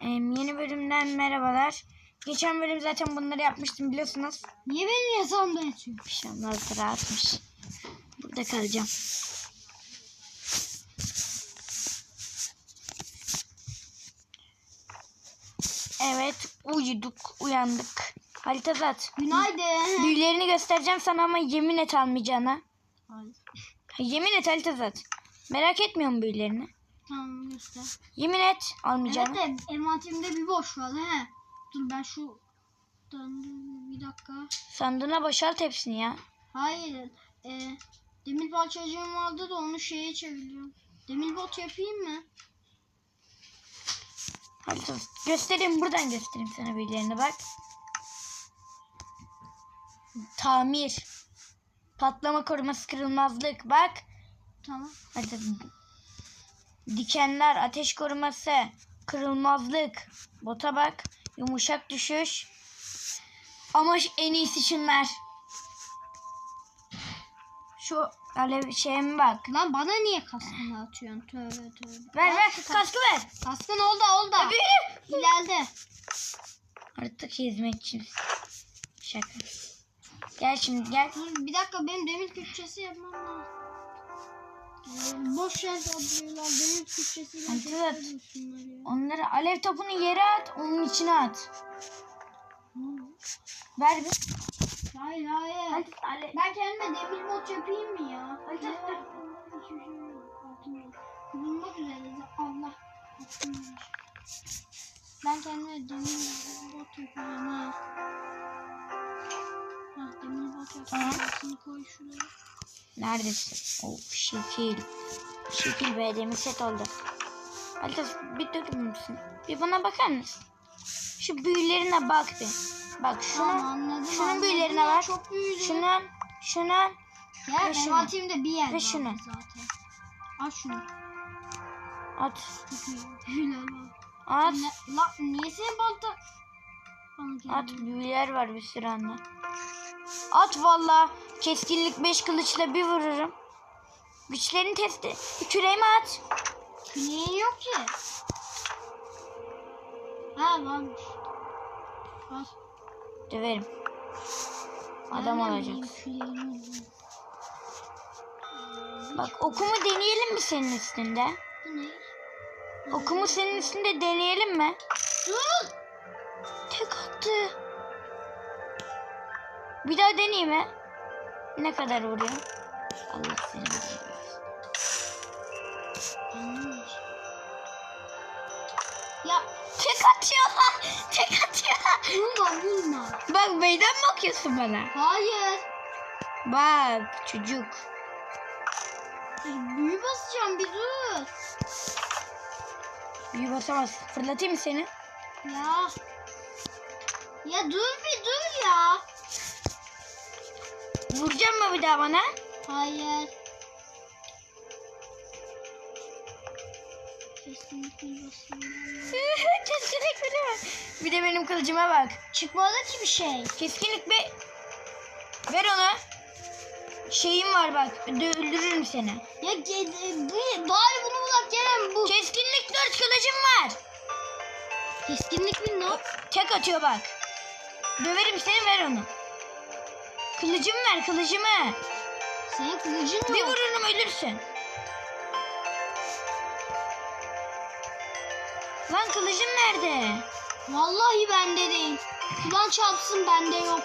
Ee, yeni bölümden merhabalar. Geçen bölüm zaten bunları yapmıştım biliyorsunuz. Niye benim yatağımda yatıyor? Bir şey olmaz rahatmış. Burada kalacağım. Evet uyuduk uyandık. Harita zat. Günaydın. Büyülerini göstereceğim sana ama yemin et almayacağına. Hayır. Yemin et Harita zat. Merak etmiyor musun büyülerini? Tamam göster. Yemin et almayacağına. Evet de envanterimde bir boş var he. Dur ben şu döndüm bir dakika. Sandığına boşalt hepsini ya. Hayır. E, demir parçacığım vardı da onu şeye çeviriyorum. Demir bot yapayım mı? Harita göstereyim buradan göstereyim sana büyülerini bak. Tamir. Patlama koruması kırılmazlık bak. Tamam. Hadi. Dikenler, ateş koruması, kırılmazlık. Bota bak. Yumuşak düşüş. Ama en iyisi şunlar. Şu alev şeye mi bak. Lan bana niye kaskını atıyorsun? Tövbe tövbe. Ver Al ver şu kas- kaskı ver. Kaskın oldu oldu. Büyü. İleride. Artık hizmetçimiz. Şaka. Gel şimdi gel. Dur bir dakika benim demir küpçesi yapmam lazım. Boş yer kaplıyorlar demir küpçesiyle Hadi tekrar at. şunları ya. Onları alev topunu yere at, onun içine at. Ver bir. Hayır hayır. Hadi alev. Ben kendime demir bot yapayım mı ya? Hadi, hadi. şey yok. Altın yok. Bulunmak üzere. Allah. Ben kendime demir bot yapacağım ha. Ha demir bot. Şunu koy şuraya. Neredesin? Of şekil. Şekil be demir set oldu. Altas bir durur musun? Bir bana bakar mısın? Şu büyülerine bak bir. Bak şunun, Tamam anladım. şunun anladım büyülerine bak. Çok büyüdü. Şunun, şunun. Ya ve şunu. envanterimde bir yer Ve var şunu. zaten. Al şunu. At. At. Ne, la, niye senin balta? At büyüler var bir sürü anda. At valla. Keskinlik 5 kılıçla bir vururum. Güçlerini testi. Küreğimi at. Küleğin yok ki. Ha varmış. Döverim. Adam olacak. Bak okumu deneyelim mi senin üstünde? Okumu senin üstünde deneyelim mi? Dur. Tek attı. Bir daha deneyeyim mi? Ne kadar vuruyor? Allah seni. Ya Tek atıyorlar. Tek atıyorlar. vurma vurma. Bak meydan mı okuyorsun bana? Hayır. Bak çocuk. Büyü basacağım bir dur. Büyü basamaz. Fırlatayım mı seni? Ya. Ya dur bir dur ya. Vuracağım mı bir daha bana? Hayır. Kesinlikle. Keskinlik bir de Bir de benim kılıcıma bak. Çıkmadı ki bir şey. Keskinlik be. Ver onu. Şeyim var bak. Öldürürüm seni. Ya ge- bu bari bunu bulak Kerem bu. Keskinlik 4 kılıcım var. Keskinlik mi ne? Tek atıyor bak. Döverim seni ver onu. Kılıcımı ver kılıcımı. Senin kılıcın mı? Bir vururum ölürsün. Lan kılıcım nerede? Vallahi bende değil. Kulağın çarpsın bende yok.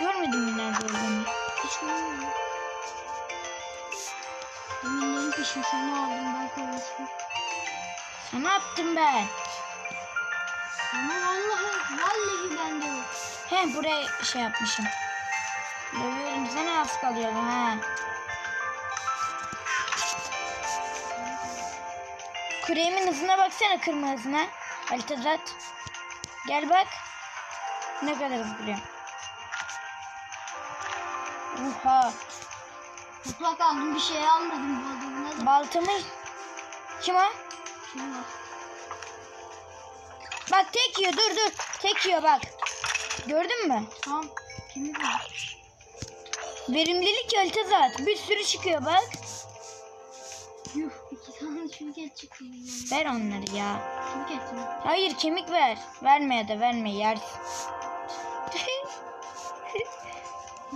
Görmedim mi nerede olduğunu? Hiç görmüyorum. Eminlerin pişmiş onu aldım ben koymuştum. Sana attım ben. Ama vallahi vallahi bende yok. He buraya şey yapmışım. Dövüyorum sana az kalıyor ha. Kureyimin hızına baksana kırma hızına. Altazat. Gel bak. Ne kadar hızlı duruyor. Oha. Toprak aldım bir şey almadım bu adamına da. Baltamı. Kim o? Kim var? Bak tek yiyor dur dur. Tek yiyor bak. Gördün mü? Tamam. Kimi bu? Verimlilik Altazat. Bir sürü çıkıyor bak. Yuh ikisi Sana çürük et çıktı. Ver onları ya. Çürük et mi? Hayır kemik ver. Verme ya da verme yersin.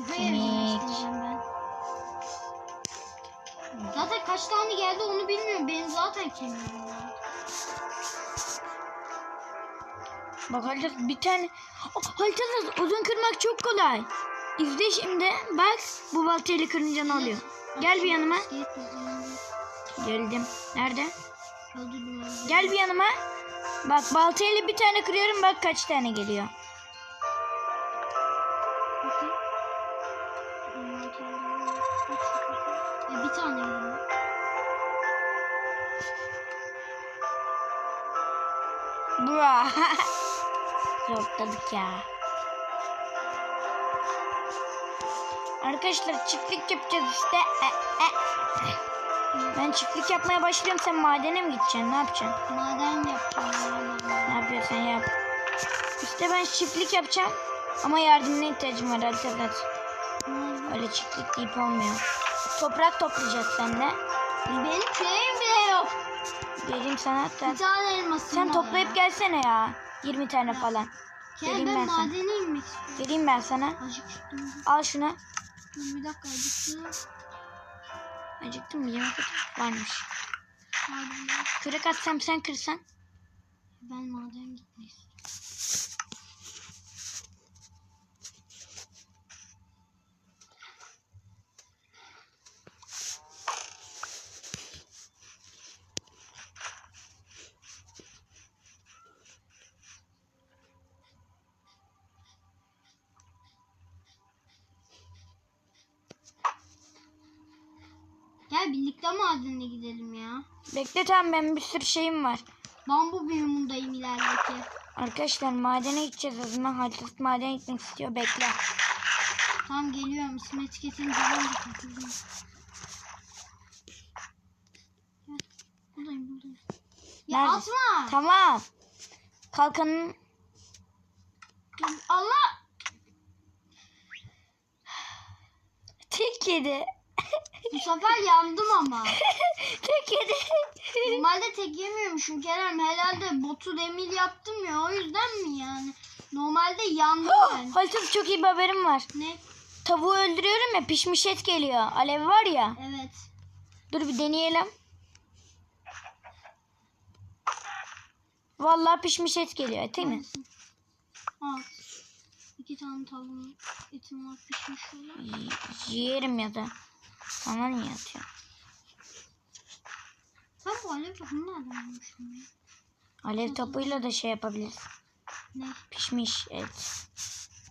Hayır Kemik. Zaten kaç tane geldi onu bilmiyorum. Ben zaten kemiğim Bak Halitas bir tane. Oh, Halitas uzun kırmak çok kolay. İzle şimdi. Bak bu baltayla kırınca ne oluyor? Gel bir yanıma. Geldim. Nerede? Gel bir yanıma. Bak baltayla bir tane kırıyorum bak kaç tane geliyor. Zorladık ya. Arkadaşlar çiftlik yapacağız işte. E, e. Ben çiftlik yapmaya başlıyorum. Sen madene mi gideceksin? Ne yapacaksın? Maden yapacağım. ya Ne yapıyorsan yap. İşte ben çiftlik yapacağım. Ama yardımına ihtiyacım var Altabat. ben. Öyle çiftlik deyip olmuyor. Toprak toplayacağız seninle. Benim köyüm bile yok. Vereyim sana. Bir tane elmasım Sen var toplayıp ya. gelsene ya. 20 tane falan. Kerem vereyim ben ben sana. madene inmek istiyorum. Vereyim ben sana. Acıktım. Al şunu. Dur bir dakika acıktım. Acıktın mı? Yemek varmış. Maden. Kırık atsam sen kırsan. Ben maden gitmek istiyorum. Gel birlikte madene gidelim Bekle tamam ben bir sürü şeyim var. Bambu biyomundayım ilerideki. Arkadaşlar madene gideceğiz o zaman. Halit madene gitmek istiyor. Bekle. Tamam geliyorum. Falan da takıldım. Gel. Buradayım buradayım. Ya Nerede? atma. Tamam. Kalkanın Allah. tek yedi. Bu sefer yandım ama. tek yedi. Normalde tek yemiyormuşum Kerem. Herhalde botu demir yaptım ya. O yüzden mi yani? Normalde yandım ben. Halit çok iyi bir haberim var. Ne? Tavuğu öldürüyorum ya pişmiş et geliyor. Alev var ya. Evet. Dur bir deneyelim. Vallahi pişmiş et geliyor değil mi? Al. İki tane tavuğun etim var pişmiş olan. Y- Yerim ya da. Sana niye atıyor? Ben bu alev topunu bulmuşum ya? Alev topuyla da şey yapabiliriz. Ne? Pişmiş et.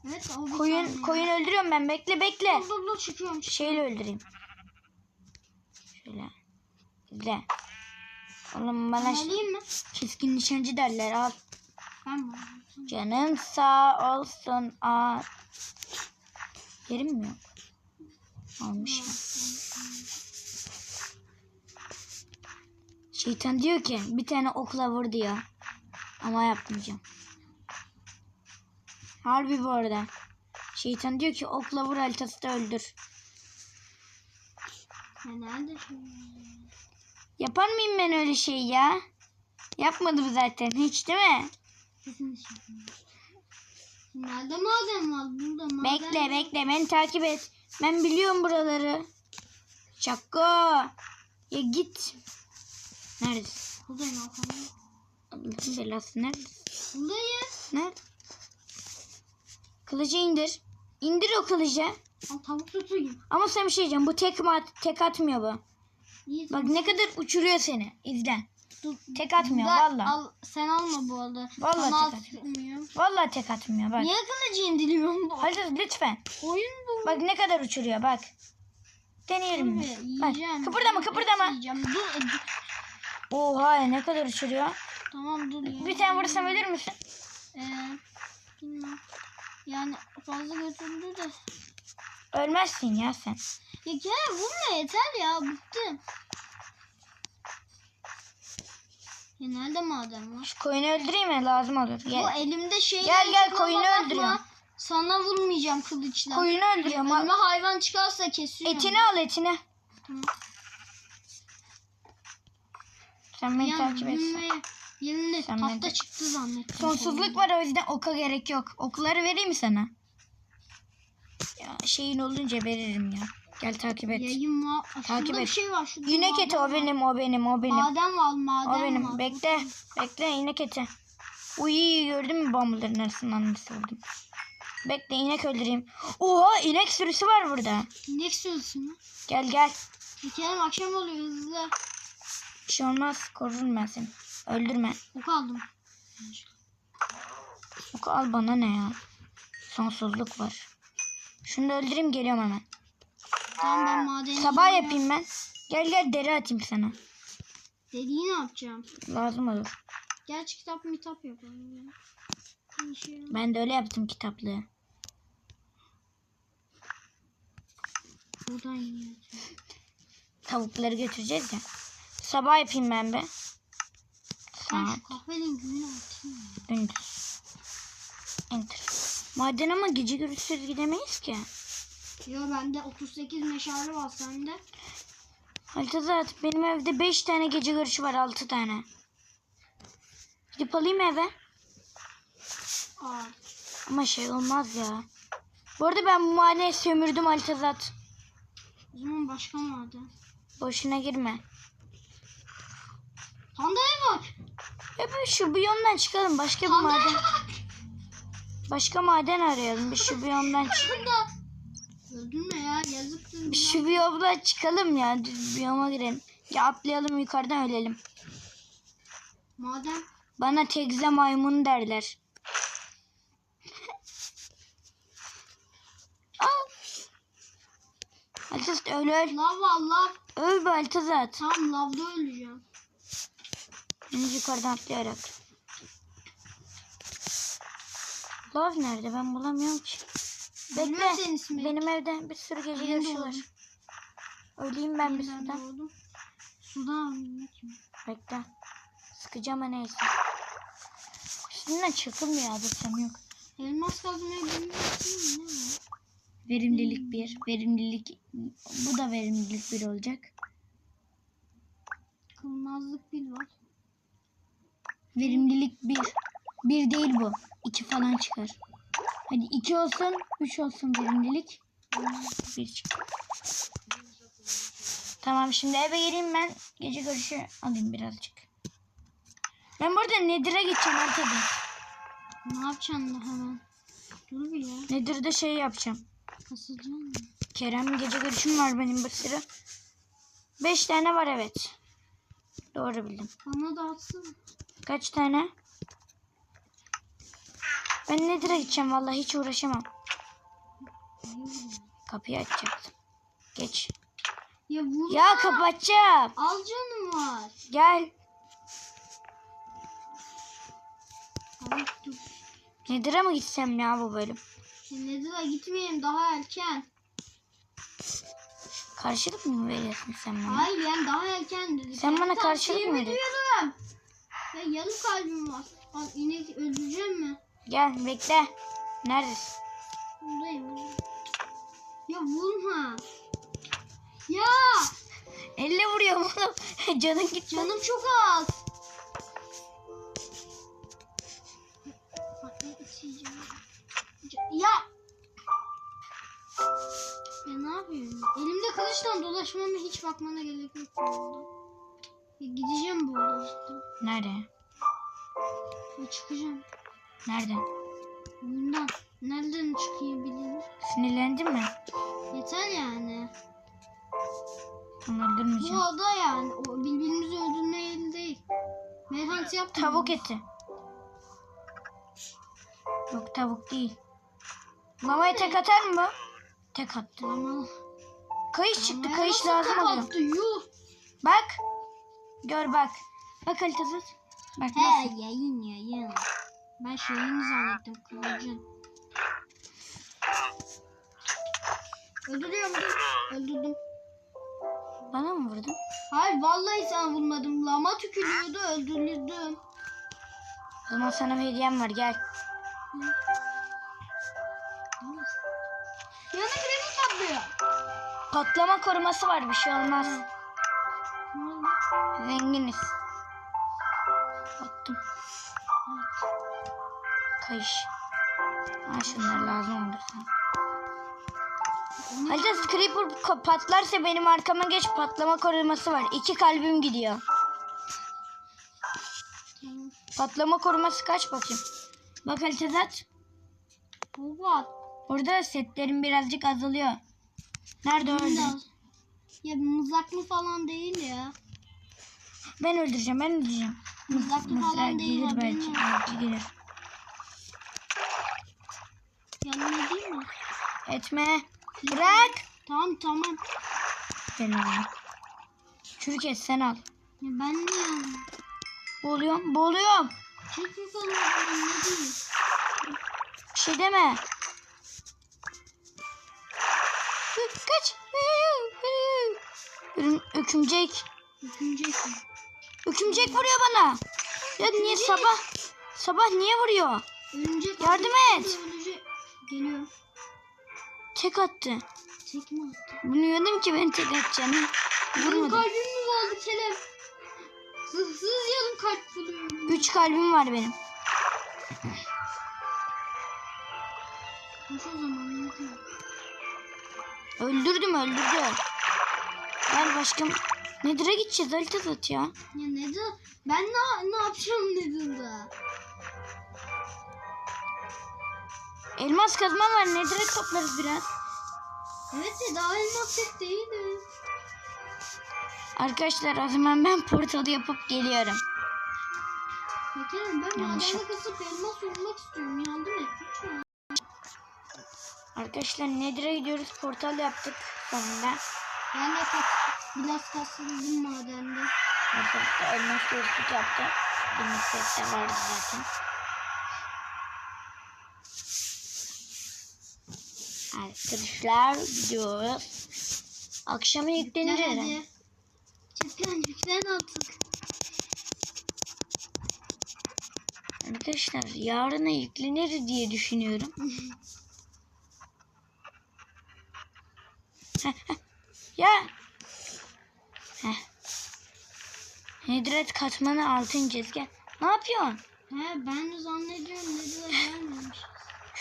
Evet o bir Koyun tane. koyun öldürüyorum ben. Bekle bekle. Dur dur dur çıkıyorum. Şeyle öldüreyim. Şöyle. İzle. Oğlum bana Alayım mı? keskin nişancı derler al. Ben? Canın sağ olsun al. Yerim mi yok? Almışım. Şeytan diyor ki bir tane okla vur diyor. Ama yapmayacağım. Harbi bu arada. Şeytan diyor ki okla vur haritası da öldür. Nerede? Yapar mıyım ben öyle şey ya? Yapmadım zaten hiç değil mi? Nerede maden var? Burada maden Bekle var. bekle beni takip et. Ben biliyorum buraları. Çakko. Ya git. Neredesin? Buradayım Hakan. Allah'ın belası neredesin? Buradayım. Nerede? Kılıcı indir. İndir o kılıcı. Al tavuk tutayım. Ama sana bir şey diyeceğim. Bu tek, tek atmıyor bu. İyi. Bak ne kadar uçuruyor seni. İzle. Dur. Tek atmıyor valla. Al, sen alma bu arada. Vallahi Sana tek atmıyorum. Valla tek atmıyor bak. Niye kılıcı indiriyorsun bu? Hadi lütfen. Oyun bu. Bak ne kadar uçuruyor bak. Deneyelim? Tabii, Bak kıpırdama kıpırdama. Dur. e, dur. Oha ya ne kadar uçuruyor. Tamam dur ya. Bir tane vursam ölür müsün? Ee, bilmem. Yani fazla götürdü de. Ölmezsin ya sen. Ya Kerem vurma yeter ya. Bıktım. Ya nerede maden var? Şu koyunu öldüreyim mi? Lazım olur. Bu Gel. elimde şey Gel, gel, koyunu öldürüyorum. Sana vurmayacağım kılıçla. Koyunu öldürüyorum. Önüme hayvan çıkarsa kesiyorum. Etini al etini. Tamam. Sen beni Ya takip et. büyümeye yerine Sen beni- çıktı zannettim. Sonsuzluk var o yüzden oka gerek yok. Okları vereyim mi sana? Ya şeyin olunca veririm ya. Gel takip et. Yayın var. Aa, Takip et. bir şey var. Şurada İnek eti o benim o benim o benim. Maden var maden O benim. var. Bekle. Bekle inek eti. Uy gördün mü bambuların arasından nasıl oldum. Bekle inek öldüreyim. Oha inek sürüsü var burada. İnek sürüsü mü? Gel gel. Kere akşam oluyor hızlı. Bir şey olmaz. Korurum ben seni. Öldürme. Ok aldım. Oku al bana ne ya. Sonsuzluk var. Şunu da öldüreyim geliyorum hemen. Tamam ben madeni. Sabah yapayım ben. Gel gel deri atayım sana. Dediği ne yapacağım? Lazım olur. Gerçi kitap mitap yapalım ya. Şey. Ben de öyle yaptım kitaplığı. Buradan yiyeceğim. Tavukları götüreceğiz ya. Sabah yapayım ben be. Ben Saat şu kahverengini atayım gündüz. Enter. Maden ama gece görüşsüz gidemeyiz ki. Yo bende 38 meşale var sende. Altazat benim evde 5 tane gece görüşü var 6 tane. Gidip alayım eve. Aa. Ama şey olmaz ya. Bu arada ben bu mahalleyi sömürdüm Altazat. O zaman başka maden. Boşuna girme. Pandaya bak. Ya bir şu biyomdan çıkalım. Başka bir Pandaya maden. bak. Başka maden arayalım. Bir şu biyomdan çık. Öldürme ya yazıktır. Bir şu biyomdan çıkalım ya. Düz biyoma girelim. Ya atlayalım yukarıdan ölelim. Maden. Bana tegze maymun derler. Al. Altazat öl öl. Lav var lav. Öl be Altazat. Tam lavda öleceğim. Henüz yukarıdan atlayarak. Lav nerede? Ben bulamıyorum ki. Bekle. Senin. Benim evde bir sürü gece var. Öleyim ben bir sudan. doğdum. Sudan. ne kim? Bekle. Sıkacağım ha neyse. Üstünden çakılmıyor adırsam yok. Elmas kazmayı bilmiyorsun ne? Verimlilik bir. Verimlilik. Bu da verimlilik bir olacak. Kılmazlık bil var. Verimlilik bir. Bir değil bu. İki falan çıkar. Hadi iki olsun. Üç olsun verimlilik. Bir çık. Tamam şimdi eve gireyim ben. Gece görüşü alayım birazcık. Ben burada Nedir'e gideceğim arkada. Ne yapacaksın da hemen? Dur bir ya. Nedir'de şey yapacağım. Kasılacağım mı? Kerem gece görüşüm var benim bir sürü. Beş tane var evet. Doğru bildim. Bana da atsana. Kaç tane? Ben Nedir'e gideceğim vallahi hiç uğraşamam. Kapıyı açacaktım. Geç. Ya vur. Ya kapatacağım. Al canım var. Gel. Ay dur. Nedir'e mi gitsem ya bu bölüm? Nedir'e gitmeyeyim daha erken. Karşılık mı veriyorsun sen bana? Hayır yani daha erken dedi. Sen bana karşılık mı veriyorsun? Ya yarım kalbim var. Al inek öldüreceğim mi? Gel bekle. Neredesin? Buradayım. Ya vurma. Ya Elle vuruyorum oğlum. Canın git. canım çok az. Ya. Ya ne yapıyorum? Elimde kılıçla dolaşmama hiç bakmana gerek yok. Ya gideceğim bu arada. Nerede? Ya çıkacağım. Nereden? Oyundan. Nereden çıkayım bilir. Sinirlendin mi? Yeter yani. Tamam Bu öldürmeyeceğim. oda yani. O birbirimizi öldürme yeri değil. Merhant yapma. Tavuk eti. Yok tavuk değil. Mamaya tek atar mı? bu? Tek attı. Ama. Kayış çıktı. Ama Kayış lazım oluyor. kapattı? Yuh. Bak. Gör bak. Bak haritasız. Bak He nasıl. yayın yayın. Ben şeyini zannettim kılıcın. Öldürüyorum dur. Öldürdüm. Bana mı vurdun? Hayır vallahi sana vurmadım. Lama tükürüyordu öldürdüm. O zaman sana bir hediyem var gel. Yana kremi patlıyor. Patlama koruması var bir şey olmaz. Zenginiz. Attım. Kayış. Ha şunlar lazım olur sana. Halita Creeper patlarsa benim arkama geç patlama koruması var. İki kalbim gidiyor. Patlama koruması kaç bakayım. Bak Halita Zat. Baba. Orada setlerim birazcık azalıyor. Nerede öldü? Ya mızraklı falan değil ya. Ben öldüreceğim ben öldüreceğim. Mızraklı Mesela falan değil gelir belki. olsun. Belki gelir. Yanına değil mi? Etme. Bırak. Tamam tamam. Ben alayım. Çürük et sen al. Ya ben ne yani? Boğuluyorum. Boğuluyorum. Çünkü falan ne değil. Bir şey deme. Kaç. Ökümcek. Üçüncü şey. Ökümcek vuruyor bana. Ya niye sabah? Sabah niye vuruyor? Örümcek Yardım et. Geliyor. Tek attı. Tekme attı. Bilmiyordum ki ben tek atacağını. Benim Vurmadım. kalbim mi kaldı Kerem? Zırhsız yarım kalp buluyorum. Üç kalbim var benim. O zaman ne diyeyim? Öldürdüm öldürdüm. Gel başkam. Nedir'e gideceğiz Alita Zat ya. Ya ne de ben ne, ne yapacağım Nedir'da? Elmas kazma var. Nedir'e toplarız biraz. Evet de daha elmas set değildi. Arkadaşlar o zaman ben portalı yapıp geliyorum. Kerem ben madene elmas olmak istiyorum. Yardım et lütfen. Arkadaşlar Nedir'e gidiyoruz. Portal yaptık sonunda. Ben de kat, biraz kasıldım madende. Arkadaşlar elmas gözlük yaptı. Benim sette vardı zaten. Arkadaşlar gidiyoruz. Akşama yüklenir herhalde. Çepen yüklen artık. Arkadaşlar yarına yüklenir diye düşünüyorum. Ya. Heh. Hidret katmanı altın gel. Ne yapıyorsun? He ben de zannediyorum Nedir'e gelmemiş.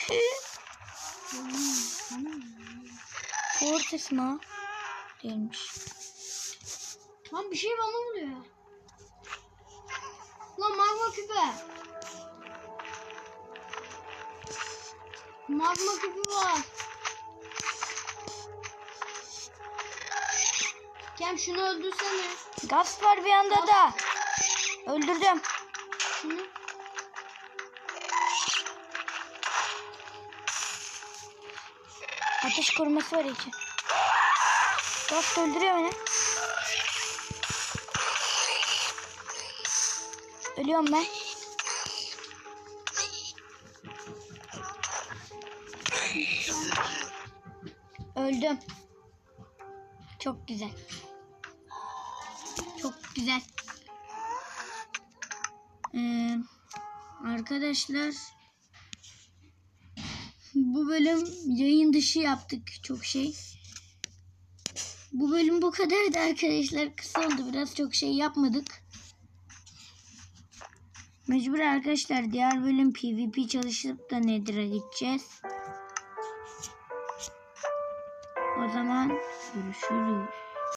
Fortress mı? Değilmiş. Lan bir şey bana vuruyor. Lan magma küpe. Magma küpü var. Kem şunu öldürsene. Gaz var bir anda da. Öldürdüm. Koruması var iki. Gaz öldürüyor beni. Ölüyorum ben. Öldüm. Çok güzel. Çok güzel. Ee, arkadaşlar bu bölüm yayın dışı yaptık çok şey. Bu bölüm bu kadardı arkadaşlar. Kısa oldu biraz çok şey yapmadık. Mecbur arkadaşlar diğer bölüm PvP çalışıp da Nether'a gideceğiz. O zaman görüşürüz.